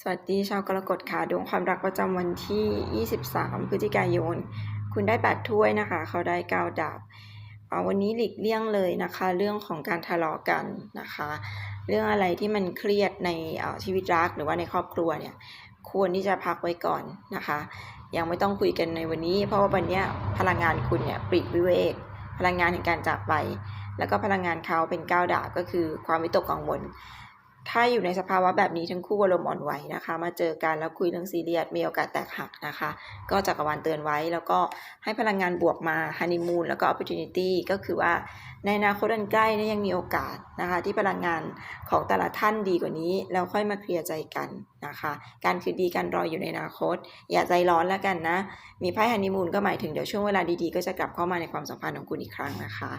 สวัสดีชาวกรกฎค่ะดวงความรักประจำวันที่ 23 พฤศจิกายน คุณได้ 8 ถ้วยนะคะ เขาได้ 9 ดาบอ่าวันนี้หลีกเลี่ยงเลยนะคะ เรื่องของการทะเลาะกันนะคะ เรื่องอะไรที่มันเครียดในชีวิตรักหรือว่าในครอบครัวเนี่ยควรที่จะพักไว้ก่อนนะคะ ยังไม่ต้องคุยกันในวันนี้ เพราะว่าวันนี้พลังงานคุณเนี่ยปลีกวิเวกพลังงานแห่งการจากไป แล้วก็พลังงานเขาเป็นก้าวดาบก็คือความวิตกกังวล ถ้าอยู่ในสภาวะแบบนี้ทั้งคู่อารมณ์อ่อนไหวนะคะ มาเจอกันแล้วคุยเรื่องซีเรียสมีโอกาสแตกหักนะคะ ก็จักรวาลเตือนไว้แล้วก็ให้พลังงานบวกมาฮันนีมูนแล้วก็ opportunity ก็คือว่าในอนาคตอันใกล้นี่ยังมีโอกาสนะคะ ที่พลังงานของแต่ละท่านดีกว่านี้ แล้วค่อยมาเคลียร์ใจกันนะคะ การคืนดีการรออยู่ในอนาคต อย่าใจร้อนแล้วกันนะ มีไพ่ฮันนีมูนก็หมายถึงเดี๋ยวช่วงเวลาดีๆก็จะกลับเข้ามาในความสัมพันธ์ของคุณอีกครั้งนะคะ